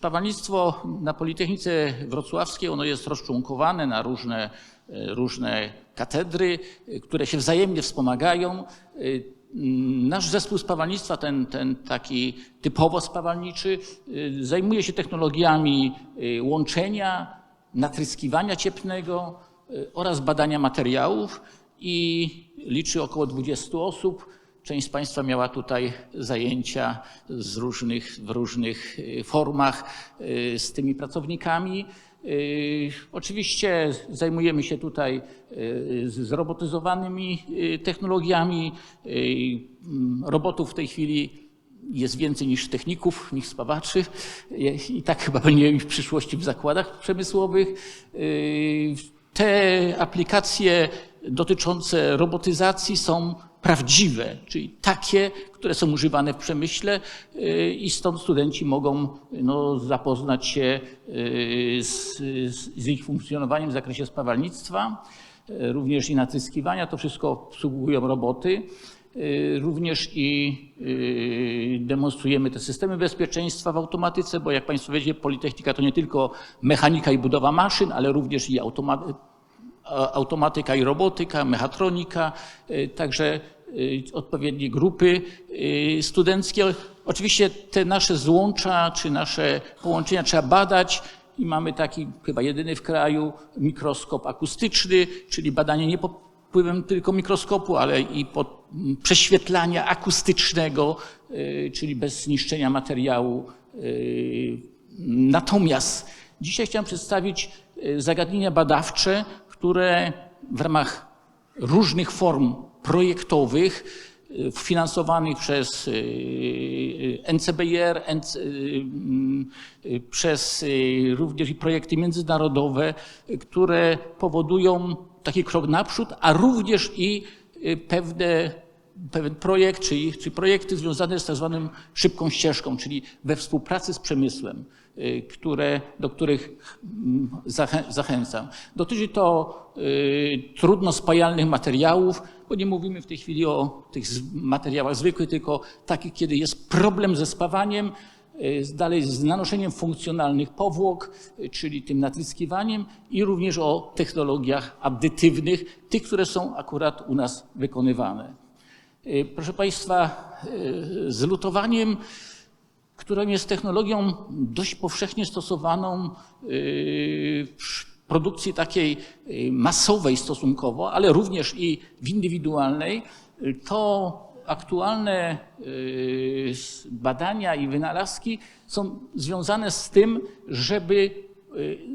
Spawalnictwo na Politechnice Wrocławskiej ono jest rozczłonkowane na różne, e, różne katedry, e, które się wzajemnie wspomagają. E, Nasz zespół spawalnictwa, ten, ten taki typowo spawalniczy, zajmuje się technologiami łączenia, natryskiwania cieplnego oraz badania materiałów i liczy około 20 osób. Część z Państwa miała tutaj zajęcia z różnych, w różnych y, formach y, z tymi pracownikami. Y, Oczywiście zajmujemy się tutaj zrobotyzowanymi technologiami. Mm, Robotów w tej chwili jest więcej niż techników, niż spawaczy I- tak chyba będziemy mieć w przyszłości w zakładach przemysłowych. Te aplikacje dotyczące robotyzacji są prawdziwe, czyli takie, które są używane w przemyśle y, i stąd studenci mogą no, zapoznać się y, z, z, ich funkcjonowaniem w zakresie spawalnictwa, y, również i natryskiwania. To wszystko obsługują roboty. Również i demonstrujemy te systemy bezpieczeństwa w automatyce, bo jak Państwo wiecie, Politechnika to nie tylko mechanika i budowa maszyn, ale również i automa- a- automatyka i robotyka, mechatronika, także odpowiednie grupy y, studenckie. Oczywiście te nasze złącza czy nasze połączenia trzeba badać i mamy taki chyba jedyny w kraju mikroskop akustyczny, czyli badanie nie pod wpływem tylko mikroskopu, ale i pod prześwietlania akustycznego, y, czyli bez zniszczenia materiału. y, Natomiast dzisiaj chciałem przedstawić y, zagadnienia badawcze, które w ramach różnych form projektowych y, finansowanych przez y, y, NCBR, NC, przez również i projekty międzynarodowe, które powodują taki krok naprzód, a również i pewne pewien projekt, czy, czy projekty związane z tak zwaną szybką ścieżką, czyli we współpracy z przemysłem, które, do których mm, zachę, zachęcam. Dotyczy to y, trudno spajalnych materiałów, bo nie mówimy w tej chwili o tych materiałach zwykłych, tylko takich, kiedy jest problem ze spawaniem, y, dalej z nanoszeniem funkcjonalnych powłok, y, czyli tym natryskiwaniem i również o technologiach addytywnych, tych, które są akurat u nas wykonywane. Y, Proszę Państwa, y, z lutowaniem, którą jest technologią dość powszechnie stosowaną y, w produkcji takiej y, masowej stosunkowo, ale również i w indywidualnej, to aktualne y, badania i wynalazki są związane z tym, żeby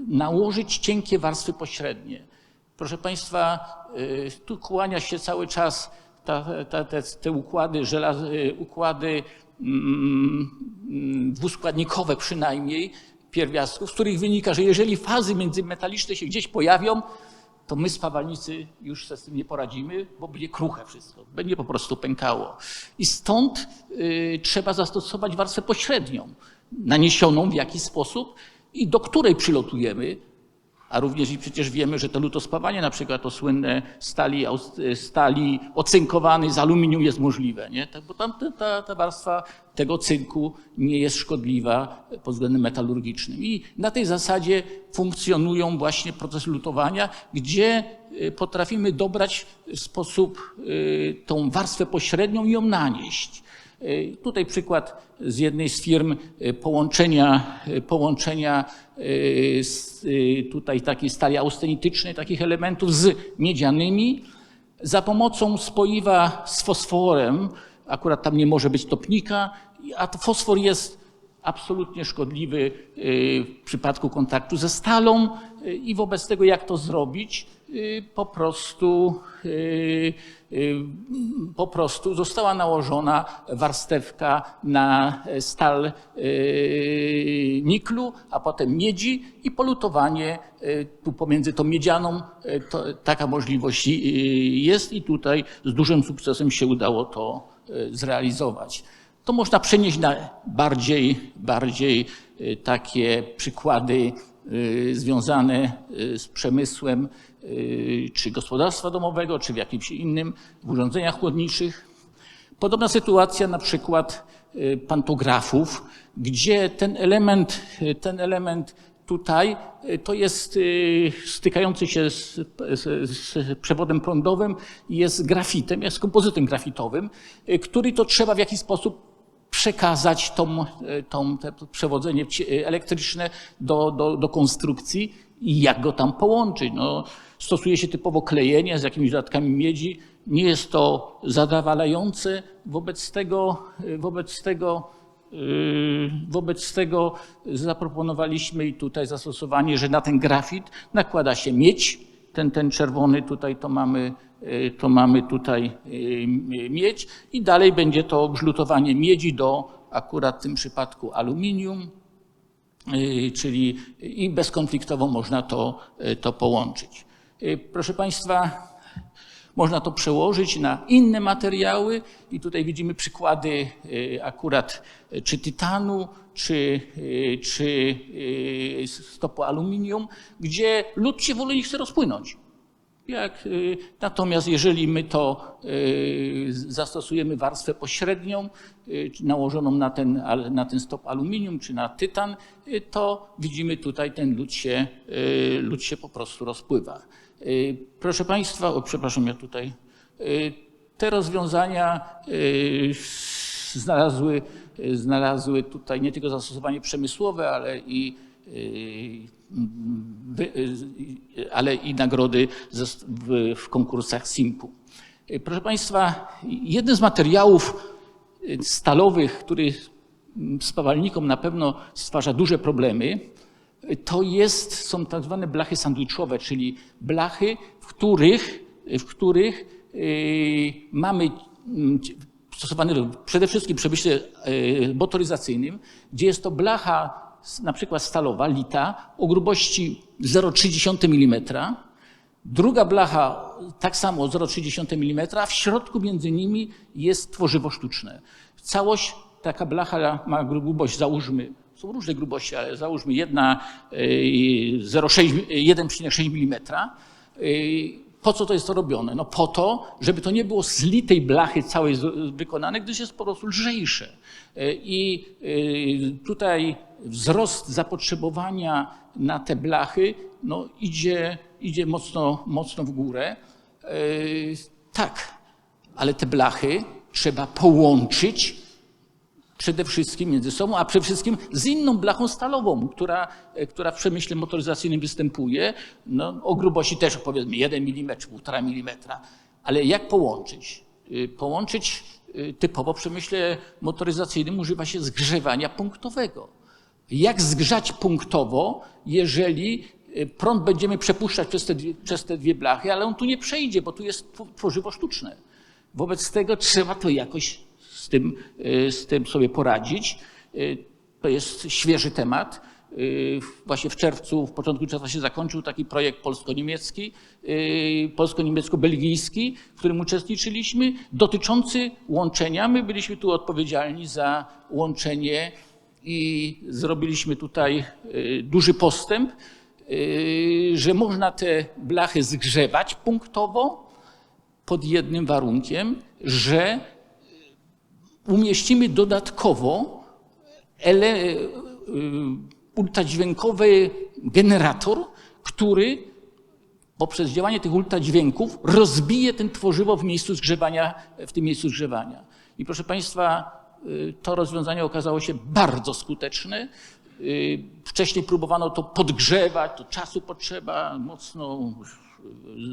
nałożyć cienkie warstwy pośrednie. Proszę Państwa, tu kłania się cały czas ta, ta, te, te układy, żelaz, układy dwuskładnikowe przynajmniej pierwiastków, z których wynika, że jeżeli fazy międzymetaliczne się gdzieś pojawią, to my spawalnicy już sobie z tym nie poradzimy, bo będzie kruche wszystko, będzie po prostu pękało. I stąd y, trzeba zastosować warstwę pośrednią, naniesioną w jakiś sposób i do której przylotujemy, a również i przecież wiemy, że to lutospawanie, na przykład to słynne stali, stali ocynkowanej z aluminium jest możliwe, nie? Tak, bo tam ta, ta, ta warstwa tego cynku nie jest szkodliwa pod względem metalurgicznym. I na tej zasadzie funkcjonują właśnie procesy lutowania, gdzie y, potrafimy dobrać w sposób y, tą warstwę pośrednią i ją nanieść. Y, Tutaj przykład z jednej z firm y, połączenia, y, połączenia tutaj takiej stali austenitycznej, takich elementów z miedzianymi za pomocą spoiwa z fosforem. Akurat tam nie może być topnika, a to fosfor jest absolutnie szkodliwy y, w przypadku kontaktu ze stalą y, i wobec tego jak to zrobić? Y, Po prostu, po prostu została nałożona warstewka na stal niklu, a potem miedzi i polutowanie tu pomiędzy tą miedzianą to, taka możliwość jest i tutaj z dużym sukcesem się udało to zrealizować. To można przenieść na bardziej, bardziej y, takie przykłady y, związane y, z przemysłem czy gospodarstwa domowego, czy w jakimś innym, w urządzeniach chłodniczych. Podobna sytuacja na przykład pantografów, gdzie ten element, ten element tutaj to jest stykający się z, z, przewodem prądowym, jest grafitem, jest kompozytem grafitowym, który to trzeba w jakiś sposób przekazać tą, tą, te przewodzenie ci- elektryczne do, do, do konstrukcji i jak go tam połączyć. No, stosuje się typowo klejenie z jakimiś dodatkami miedzi. Nie jest to zadawalające. Wobec tego, wobec tego, wobec tego zaproponowaliśmy i tutaj zastosowanie, że na ten grafit nakłada się miedź. Ten, ten czerwony tutaj to mamy, to mamy tutaj y, miedź i dalej będzie to grzlutowanie miedzi do akurat w tym przypadku aluminium, y, czyli i bezkonfliktowo można to, y, to połączyć. Y, Proszę Państwa, można to przełożyć na inne materiały i tutaj widzimy przykłady y, akurat y, czy tytanu, czy, y, czy y, stopu aluminium, gdzie lód się w ogóle nie chce rozpłynąć. Jak, y, natomiast jeżeli my to y, zastosujemy warstwę pośrednią, y, nałożoną na ten, na ten stop aluminium czy na tytan, to widzimy tutaj ten lód się, lód się po prostu rozpływa. Proszę Państwa, o, przepraszam, ja tutaj. Te rozwiązania znalazły, znalazły tutaj nie tylko zastosowanie przemysłowe, ale i ale i nagrody w, konkursach SIMP-u. Y, Proszę Państwa, jeden z materiałów y, stalowych, który mm, spawalnikom na pewno stwarza duże problemy, y, to jest, są tak zwane blachy sandwichowe, czyli blachy, w których, w których y, mamy mm, stosowany przede wszystkim w przemyśle y, motoryzacyjnym, gdzie jest to blacha na przykład stalowa, lita, o grubości 0,3 mm. Druga blacha tak samo 0,3 mm, a w środku między nimi jest tworzywo sztuczne. Całość, taka blacha ma grubość, załóżmy, są różne grubości, ale załóżmy jedna y, 0,6 1,6 mm. Y, Po co to jest to robione? No po to, żeby to nie było z litej blachy całej wykonane, gdyż jest po prostu lżejsze. Y, I tutaj wzrost zapotrzebowania na te blachy no, idzie, idzie mocno, mocno w górę. Y, Tak, ale te blachy trzeba połączyć przede wszystkim między sobą, a przede wszystkim z inną blachą stalową, która, e, która w przemyśle motoryzacyjnym występuje, no, o grubości też powiedzmy 1 mm czy 1,5 mm. Ale jak połączyć? Y, Połączyć y, typowo w przemyśle motoryzacyjnym używa się zgrzewania punktowego. Jak zgrzać punktowo, jeżeli y, prąd będziemy przepuszczać przez te, dwie, przez te dwie blachy, ale on tu nie przejdzie, bo tu jest tw- tworzywo sztuczne. Wobec tego trzeba to jakoś z tym, y, z tym sobie poradzić. Y, To jest świeży temat. Właśnie w czerwcu, w początku czerwca się zakończył taki projekt polsko-niemiecki, polsko-niemiecko-belgijski, w którym uczestniczyliśmy, dotyczący łączenia. My byliśmy tu odpowiedzialni za łączenie i zrobiliśmy tutaj y, duży postęp, y, że można te blachy zgrzewać punktowo pod jednym warunkiem, że umieścimy dodatkowo ele, y, ultradźwiękowy generator, który poprzez działanie tych ultradźwięków rozbije ten tworzywo w miejscu zgrzewania, w tym miejscu zgrzewania. I proszę Państwa, to rozwiązanie okazało się bardzo skuteczne. Y, Wcześniej próbowano to podgrzewać, to czasu potrzeba, mocno y,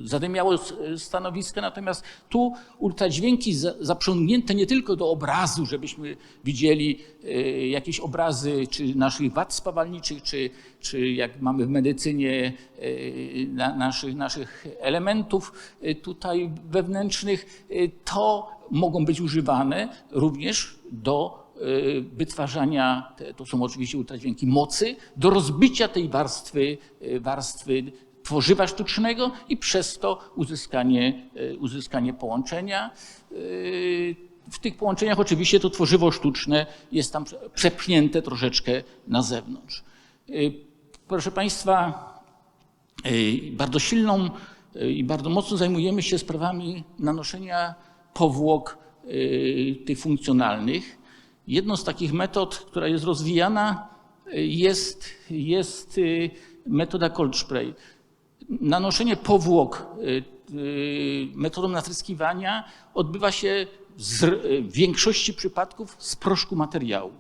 zadymiało stanowisko, natomiast tu ultradźwięki za- zaprzągnięte nie tylko do obrazu, żebyśmy widzieli y, jakieś obrazy czy naszych wad spawalniczych, czy, czy jak mamy w medycynie y, na, naszych, naszych elementów y, tutaj wewnętrznych, to mogą być używane również do wytwarzania, to są oczywiście ultradźwięki mocy, do rozbicia tej warstwy, warstwy tworzywa sztucznego i przez to uzyskanie, y, uzyskanie połączenia. Y, W tych połączeniach oczywiście to tworzywo sztuczne jest tam prze- przepchnięte troszeczkę na zewnątrz. Y, Proszę Państwa, bardzo silną i bardzo mocno zajmujemy się sprawami nanoszenia powłok tych funkcjonalnych. Jedną z takich metod, która jest rozwijana, jest, jest metoda cold spray. Nanoszenie powłok y, y, metodą natryskiwania odbywa się y, w większości przypadków z proszku materiału.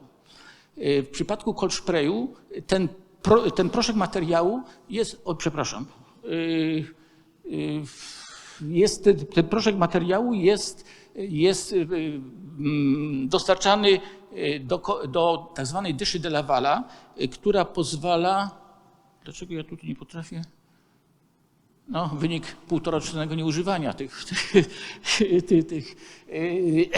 W przypadku cold sprayu ten, pro, ten proszek materiału jest, o przepraszam, jest, ten, proszek materiału jest, jest mm, dostarczany do, do tak zwanej dyszy de Lavala, która pozwala, dlaczego ja tutaj nie potrafię? No, wynik półtorocznego nieużywania tych, tych, tych, tych, y,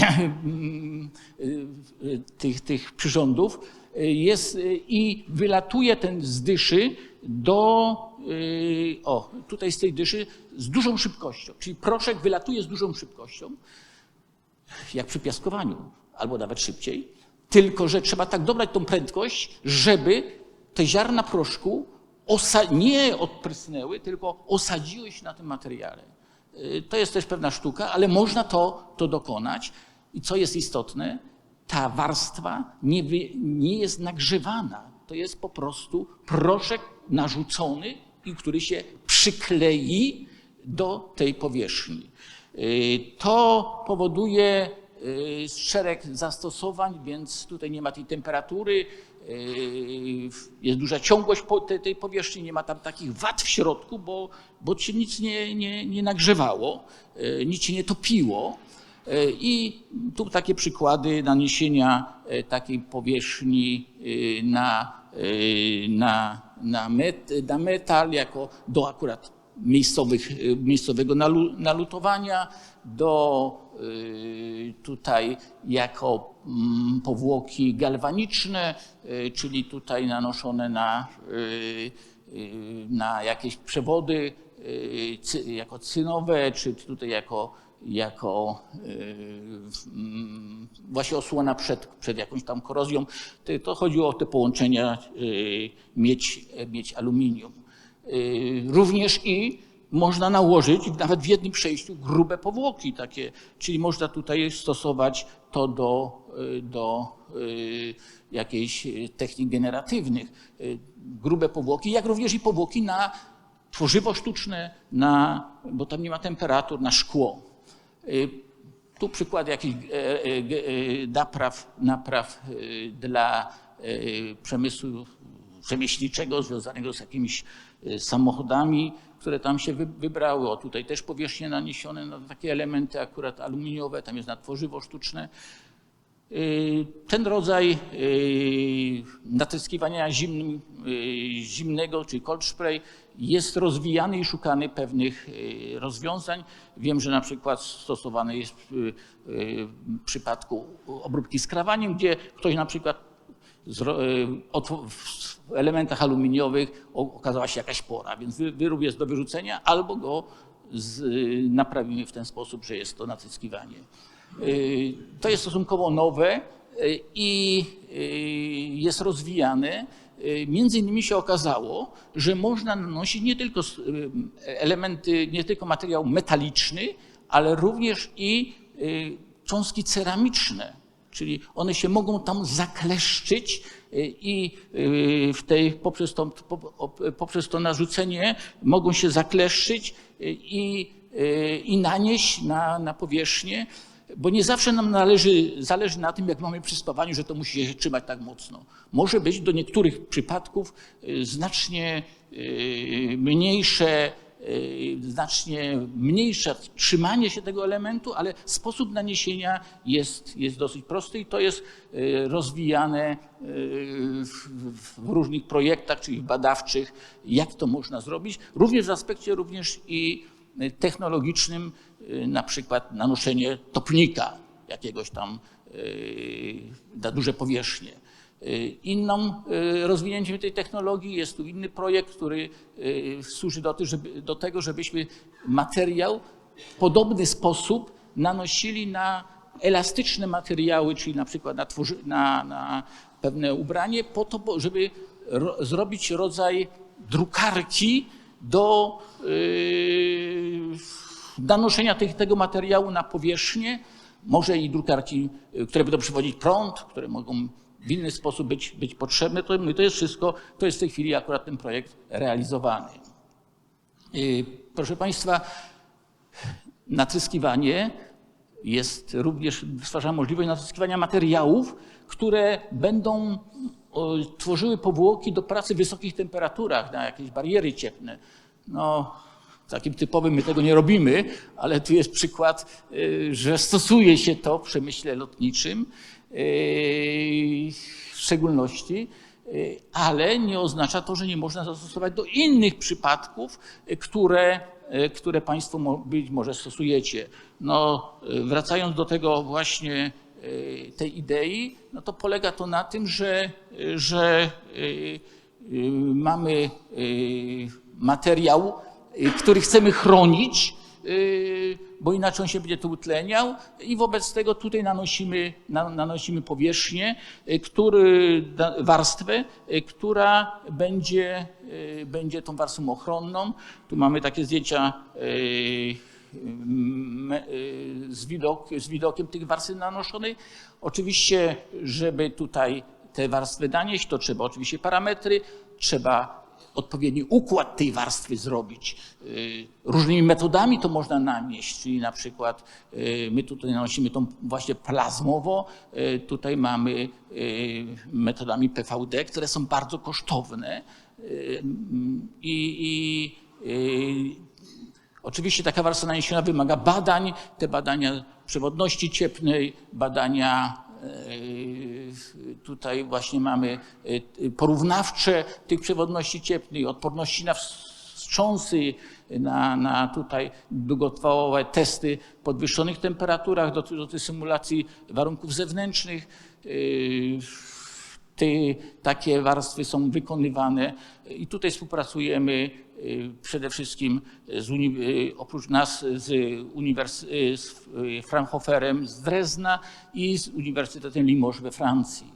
y, tych, tych przyrządów jest i wylatuje ten z dyszy do, y, o, tutaj z tej dyszy z dużą szybkością, czyli proszek wylatuje z dużą szybkością, jak przy piaskowaniu, albo nawet szybciej, tylko że trzeba tak dobrać tą prędkość, żeby te ziarna proszku nie odprysnęły, tylko osadziły się na tym materiale. Y, To jest też pewna sztuka, ale można to, to dokonać. I co jest istotne, ta warstwa nie, nie jest nagrzewana. To jest po prostu proszek narzucony i który się przyklei do tej powierzchni. Y, To powoduje y, szereg zastosowań, więc tutaj nie ma tej temperatury, jest duża ciągłość tej powierzchni, nie ma tam takich wad w środku, bo, bo się nic nie, nie, nie nagrzewało, y, nic się nie topiło. Y, I tu takie przykłady naniesienia takiej powierzchni na, na, na, met, na metal, jako do akurat miejscowych, miejscowego nalu, nalutowania, do tutaj jako mm, powłoki galwaniczne, y, czyli tutaj nanoszone na, y, y, na jakieś przewody y, jako cynowe, czy tutaj jako, jako y, mm, właśnie osłona przed, przed jakąś tam korozją. To- chodziło o te połączenia y, miedź, aluminium. Y, Również i można nałożyć nawet w jednym przejściu grube powłoki takie, czyli można tutaj stosować to do, y, do y, jakichś y, technik generatywnych. Grube powłoki, jak również i powłoki na tworzywo sztuczne, na, bo tam nie ma temperatur, na szkło. Tu przykład jakichś e, e, e, napraw, napraw dla przemysłu rzemieślniczego związanego z jakimiś samochodami, które tam się wy- wybrały. O, tutaj też powierzchnie naniesione na takie elementy akurat aluminiowe, tam jest na tworzywo sztuczne. Y, Ten rodzaj y, natryskiwania zimnym, y, zimnego, czyli cold spray, jest rozwijany i szukany pewnych rozwiązań. Wiem, że na przykład stosowany jest w, przypadku obróbki skrawaniem, gdzie ktoś na przykład w elementach aluminiowych okazała się jakaś pora, więc wy- wyrób jest do wyrzucenia albo go y, naprawimy w ten sposób, że jest to natryskiwanie. Y, To jest stosunkowo nowe y, i y, jest rozwijane. Y, Między innymi się okazało, że można nanosić nie tylko y, elementy, nie tylko materiał metaliczny, ale również i y, cząstki ceramiczne. Czyli one się mogą tam zakleszczyć y, i y, w tej, poprzez, to, poprzez to narzucenie mogą się zakleszczyć y, i, i nanieść na, na powierzchnię, bo nie zawsze nam należy, zależy na tym, jak mamy przy spawaniu, że to musi się trzymać tak mocno. Może być do niektórych przypadków znacznie mniejsze znacznie mniejsze trzymanie się tego elementu, ale sposób naniesienia jest, jest dosyć prosty i to jest y, rozwijane y, w, w różnych projektach, czyli badawczych, jak to można zrobić, również w aspekcie również i technologicznym, y, na przykład nanoszenie topnika jakiegoś tam y, na duże powierzchnie. Y, Inną y, rozwinięciem tej technologii. Jest tu inny projekt, który y, służy do, ty- żeby, do tego, żebyśmy materiał w podobny sposób nanosili na elastyczne materiały, czyli na przykład na, tworzy, na, na pewne ubranie, po to, żeby ro, zrobić rodzaj drukarki do yy, nanoszenia tych, tego materiału na powierzchnię, może i drukarki, które będą przywodzić prąd, które mogą w inny sposób być, być potrzebne. To, to jest wszystko, to jest w tej chwili akurat ten projekt realizowany. Y, Proszę Państwa, natryskiwanie jest również, stwarza możliwość natryskiwania materiałów, które będą tworzyły powłoki do pracy w wysokich temperaturach, na jakieś bariery cieplne. No, takim typowym my tego nie robimy, ale tu jest przykład, y, że stosuje się to w przemyśle lotniczym w szczególności, y, ale nie oznacza to, że nie można zastosować do innych przypadków, y, które, y, które Państwo być może stosujecie. No, wracając do tego właśnie tej idei, no to polega to na tym, że, że mamy materiał, który chcemy chronić, bo inaczej on się będzie tu utleniał i wobec tego tutaj nanosimy, na- nanosimy powierzchnię, y, który, warstwę, y, która będzie, będzie tą warstwą ochronną. Tu mamy takie zdjęcia z, widok, z widokiem tych warstw nanoszonej. Oczywiście, żeby tutaj te warstwy nanieść, to trzeba oczywiście parametry, trzeba odpowiedni układ tej warstwy zrobić. Y, Różnymi metodami to można nanieść, czyli na przykład y, my tutaj nanosimy tą właśnie plazmowo, y, tutaj mamy metodami PVD, które są bardzo kosztowne i, i Oczywiście taka warstwa naniesiona wymaga badań, te badania przewodności cieplnej, badania tutaj właśnie mamy e, porównawcze tych przewodności cieplnej, odporności na wstrząsy, na, na tutaj długotrwałe testy podwyższonych temperaturach do, do tej symulacji warunków zewnętrznych. E, te, takie warstwy są wykonywane i tutaj współpracujemy y, przede wszystkim z y, oprócz nas z, uniwers, y, z y, Fraunhoferem z Drezna i z Uniwersytetem Limoges we Francji.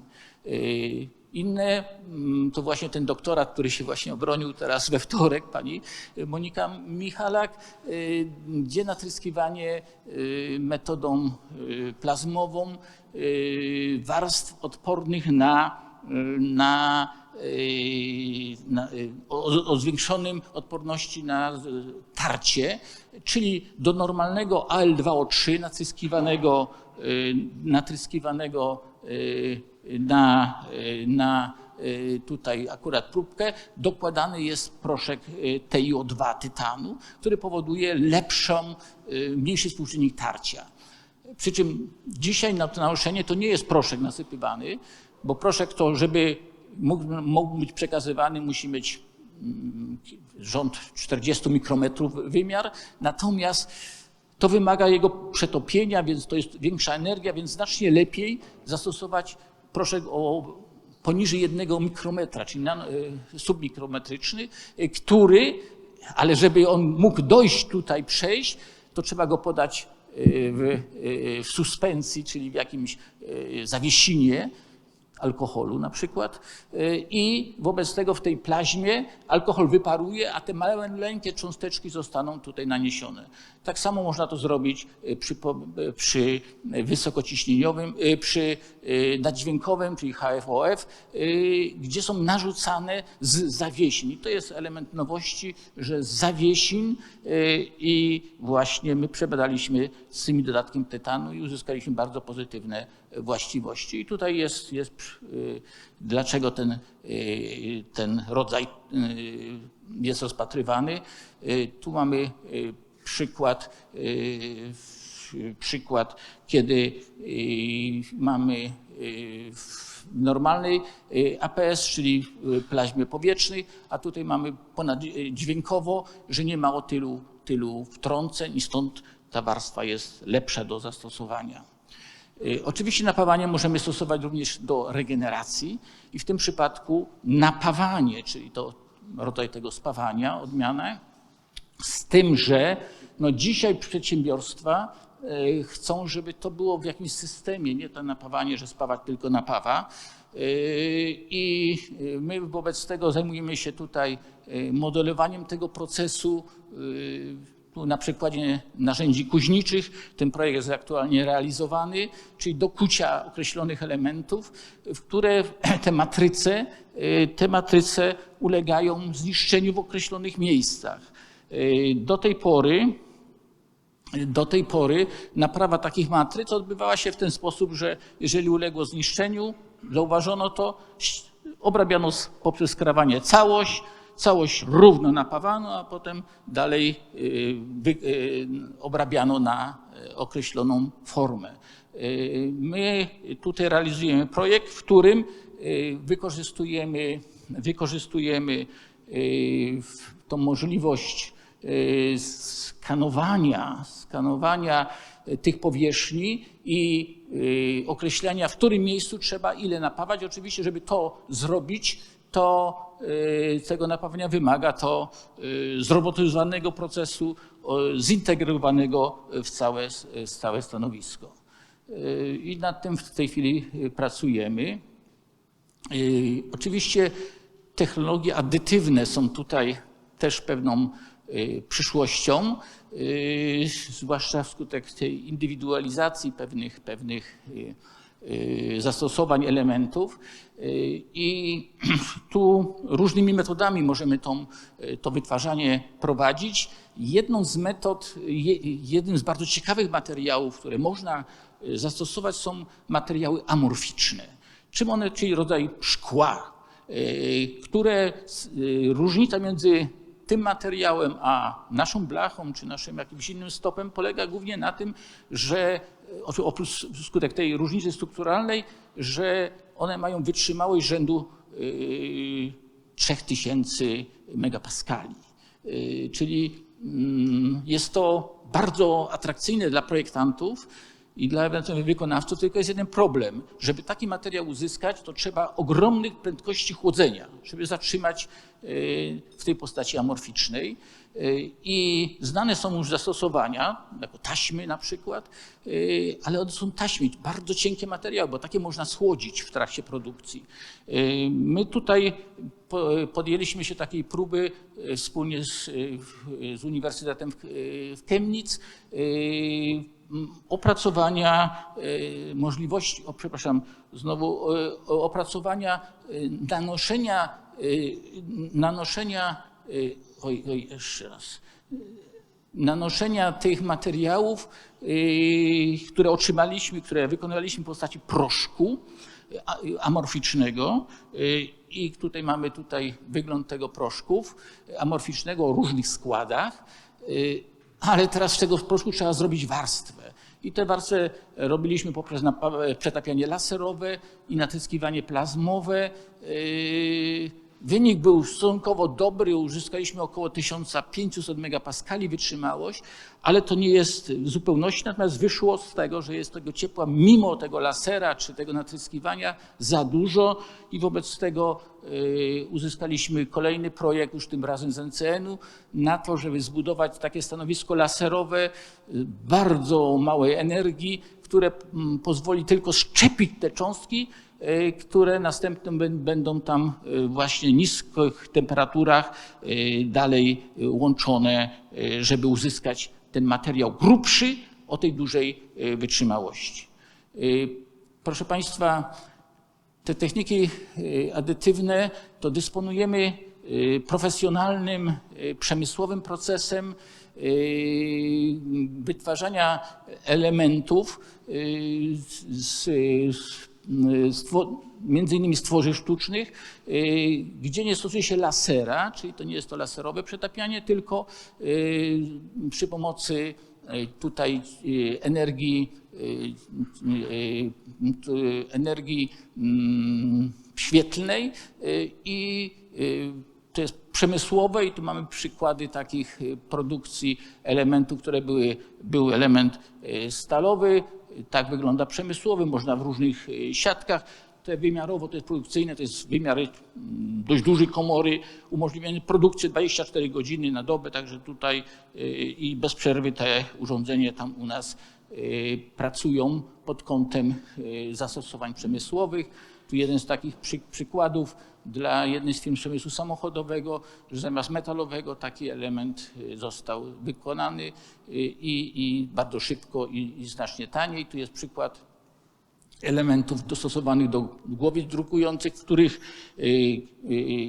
Y, Inne mm, to właśnie ten doktorat, który się właśnie obronił teraz we wtorek, pani Monika Michalak, y, gdzie natryskiwanie y, metodą y, plazmową y, warstw odpornych na, y, na, y, na, y, o, o zwiększonym odporności na y, tarcie, czyli do normalnego AL2O3 natryskiwanego, natryskiwanego na, na tutaj akurat próbkę dokładany jest proszek y, TiO2 tytanu, który powoduje lepszą, mniejszy współczynnik tarcia. Przy czym dzisiaj na to nałożenie to nie jest proszek nasypywany, bo proszek to, żeby mógł, mógł być przekazywany, musi mieć mm, rząd 40 mikrometrów wymiar, natomiast to wymaga jego przetopienia, więc to jest większa energia, więc znacznie lepiej zastosować proszek o poniżej jednego mikrometra, czyli y, submikrometryczny, y, który, ale żeby on mógł dojść tutaj, przejść, to trzeba go podać y, w, w suspensji, czyli w jakimś zawiesinie, alkoholu na przykład y, i wobec tego w tej plaźmie alkohol wyparuje, a te maleńkie cząsteczki zostaną tutaj naniesione. Tak samo można to zrobić y, przy, y, przy wysokociśnieniowym, przy naddźwiękowym, czyli HFOF, gdzie są narzucane z zawiesiń. I to jest element nowości, że z zawiesiń y, i właśnie my przebadaliśmy z tym dodatkiem tytanu i uzyskaliśmy bardzo pozytywne właściwości. I tutaj jest, jest y, dlaczego ten, y, ten rodzaj y, jest rozpatrywany. Tu mamy przykład, przykład kiedy mamy normalnej APS, czyli plaźmie powietrznej, a tutaj mamy ponad dźwiękowo, że nie ma o tylu, tylu wtrąceń i stąd ta warstwa jest lepsza do zastosowania. Y, Oczywiście napawanie możemy stosować również do regeneracji i w tym przypadku napawanie, czyli to rodzaj tego spawania, odmiana, z tym, że no dzisiaj przedsiębiorstwa y, chcą, żeby to było w jakimś systemie, nie to napawanie, że spawać tylko napawa. Y, I my wobec tego zajmujemy się tutaj modelowaniem tego procesu. Tu na przykładzie narzędzi kuźniczych ten projekt jest aktualnie realizowany, czyli do kucia określonych elementów, w które te matryce, y, te matryce ulegają zniszczeniu w określonych miejscach. Y, Do tej pory do tej pory naprawa takich matryc odbywała się w ten sposób, że jeżeli uległo zniszczeniu, zauważono to, obrabiano poprzez skrawanie całość, całość równo napawano, a potem dalej y, y, obrabiano na y, określoną formę. My tutaj realizujemy projekt, w którym wykorzystujemy, wykorzystujemy tą możliwość skanowania, skanowania tych powierzchni i określenia, w którym miejscu trzeba ile napawać. Oczywiście, żeby to zrobić, to tego napawania wymaga to y, zrobotyzowanego procesu, zintegrowanego w całe, w całe stanowisko. Y, I nad tym w tej chwili y, pracujemy. Y, Oczywiście technologie addytywne są tutaj też pewną y, przyszłością, y, zwłaszcza wskutek tej indywidualizacji pewnych, pewnych y, y, zastosowań elementów. Y, I tu różnymi metodami możemy tą, y, to wytwarzanie prowadzić. Jedną z metod, je- jednym z bardzo ciekawych materiałów, które można y, zastosować, są materiały amorficzne. Czym one, czyli rodzaj szkła, y, które y, różnica między tym materiałem a naszą blachą czy naszym jakimś innym stopem polega głównie na tym, że y, oprócz skutek tej różnicy strukturalnej, że one mają wytrzymałość rzędu y, 3000 megapaskali. Y, Czyli mm, jest to bardzo atrakcyjne dla projektantów i dla wykonawców, tylko jest jeden problem. Żeby taki materiał uzyskać, to trzeba ogromnych prędkości chłodzenia, żeby zatrzymać y, w tej postaci amorficznej. Y, I znane są już zastosowania, jako taśmy na przykład, y, ale one są taśmy, bardzo cienkie materiały, bo takie można schłodzić w trakcie produkcji. My tutaj po- podjęliśmy się takiej próby wspólnie z, z Uniwersytetem w, Chemnitz opracowania y, możliwości, o, przepraszam, znowu o- opracowania y, nanoszenia, nanoszenia, oj, oj, jeszcze raz, nanoszenia tych materiałów, które otrzymaliśmy, które wykonaliśmy w postaci proszku amorficznego. I tutaj mamy tutaj wygląd tego proszków amorficznego o różnych składach. Ale teraz z tego proszku trzeba zrobić warstwę. I tę warstwę robiliśmy poprzez przetapianie laserowe i natyskiwanie plazmowe. y, Wynik był stosunkowo dobry, uzyskaliśmy około 1500 megapaskali wytrzymałość, ale to nie jest w zupełności, natomiast wyszło z tego, że jest tego ciepła mimo tego lasera czy tego natryskiwania za dużo i wobec tego y, uzyskaliśmy kolejny projekt, już tym razem z NCN-u, na to, żeby zbudować takie stanowisko laserowe y, bardzo małej energii, które mm, pozwoli tylko szczepić te cząstki, które następnie bę- będą tam y, właśnie niskich temperaturach y, dalej y, łączone, y, żeby uzyskać ten materiał grubszy o tej dużej y, wytrzymałości. Y, Proszę Państwa, te techniki y, adytywne to dysponujemy y, profesjonalnym, y, przemysłowym procesem y, wytwarzania elementów y, z, z, między innymi z tworzyw sztucznych, y, gdzie nie stosuje się lasera, czyli to nie jest to laserowe przetapianie, tylko y, przy pomocy y, tutaj y, energii, y, y, y, energii mm, świetlnej y, i y, to jest przemysłowe i tu mamy przykłady takich y, produkcji elementów, które były, był element y, stalowy, tak wygląda przemysłowy, można w różnych y, siatkach. Te wymiarowo to jest produkcyjne, to jest wymiary mm, dość dużej komory, umożliwienie produkcji 24 godziny na dobę, także tutaj y, i bez przerwy te urządzenia tam u nas y, pracują pod kątem zastosowań przemysłowych. Tu jeden z takich przy, przykładów dla jednej z firm przemysłu samochodowego, że zamiast metalowego taki element y, został wykonany y, i, i bardzo szybko i, i znacznie taniej. Tu jest przykład elementów dostosowanych do głowic drukujących, w których y,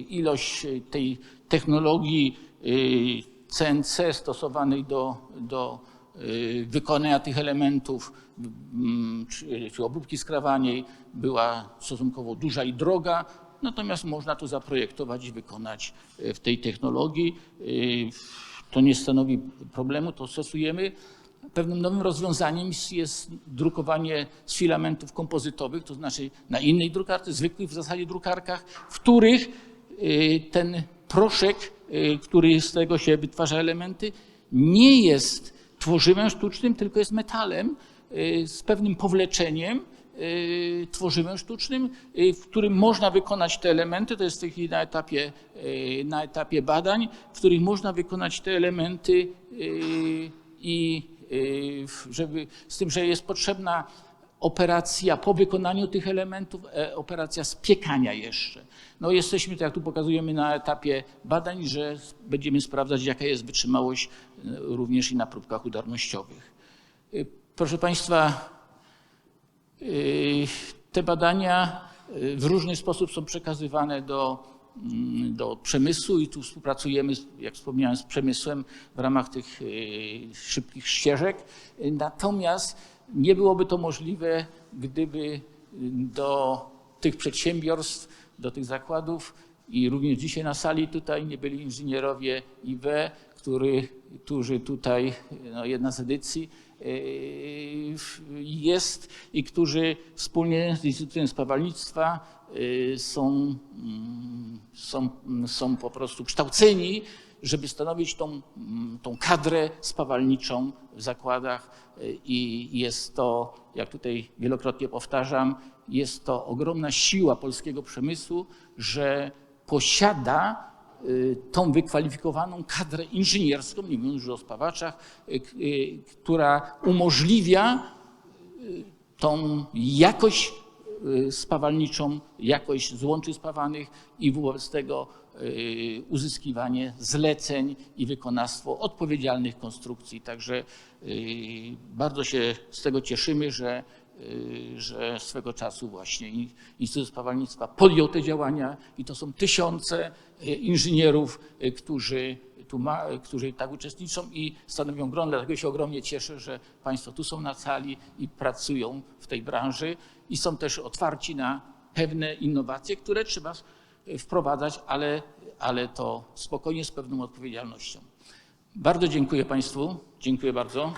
ilość tej technologii CNC stosowanej do, do wykonania tych elementów mm, czy, obróbki skrawaniej była stosunkowo duża i droga, natomiast można to zaprojektować i wykonać y, w tej technologii. Y, To nie stanowi problemu, to stosujemy. Pewnym nowym rozwiązaniem jest drukowanie z filamentów kompozytowych, to znaczy na innej drukarce, zwykłych w zasadzie drukarkach, w których y, ten proszek, y, który z tego się wytwarza elementy, nie jest tworzywem sztucznym, tylko jest metalem y, z pewnym powleczeniem, y, tworzywem sztucznym, y, w którym można wykonać te elementy, to jest w tej chwili na etapie, na etapie badań, w których można wykonać te elementy i żeby, z tym, że jest potrzebna operacja po wykonaniu tych elementów, e, operacja spiekania jeszcze. No jesteśmy, tak jak tu pokazujemy, na etapie badań, że będziemy sprawdzać, jaka jest wytrzymałość e, również i na próbkach udarnościowych. Y, Proszę Państwa, te badania w różny sposób są przekazywane do, mm, do przemysłu i tu współpracujemy, jak wspomniałem, z przemysłem w ramach tych szybkich ścieżek. Natomiast nie byłoby to możliwe, gdyby y, do tych przedsiębiorstw, do tych zakładów i również dzisiaj na sali tutaj nie byli inżynierowie IW, który, którzy tutaj, no jedna z edycji yy, jest i którzy wspólnie z Instytutem Spawalnictwa yy, są, mm, są, są po prostu kształceni, żeby stanowić tą, mm, tą kadrę spawalniczą w zakładach. I jest to, jak tutaj wielokrotnie powtarzam, jest to ogromna siła polskiego przemysłu, że posiada y, tą wykwalifikowaną kadrę inżynierską, nie mówiąc już o spawaczach, y, y, która umożliwia tą jakość spawalniczą, jakość złączy spawanych i wobec tego y, uzyskiwanie zleceń i wykonawstwo odpowiedzialnych konstrukcji. Także y, bardzo się z tego cieszymy, że y, że swego czasu właśnie Instytut Spawalnictwa podjął te działania i to są tysiące y, inżynierów, y, którzy tu ma, którzy tak uczestniczą i stanowią gron. Dlatego się ogromnie cieszę, że Państwo tu są na sali i pracują w tej branży i są też otwarci na pewne innowacje, które trzeba wprowadzać, ale, ale to spokojnie, z pewną odpowiedzialnością. Bardzo dziękuję Państwu. Dziękuję bardzo.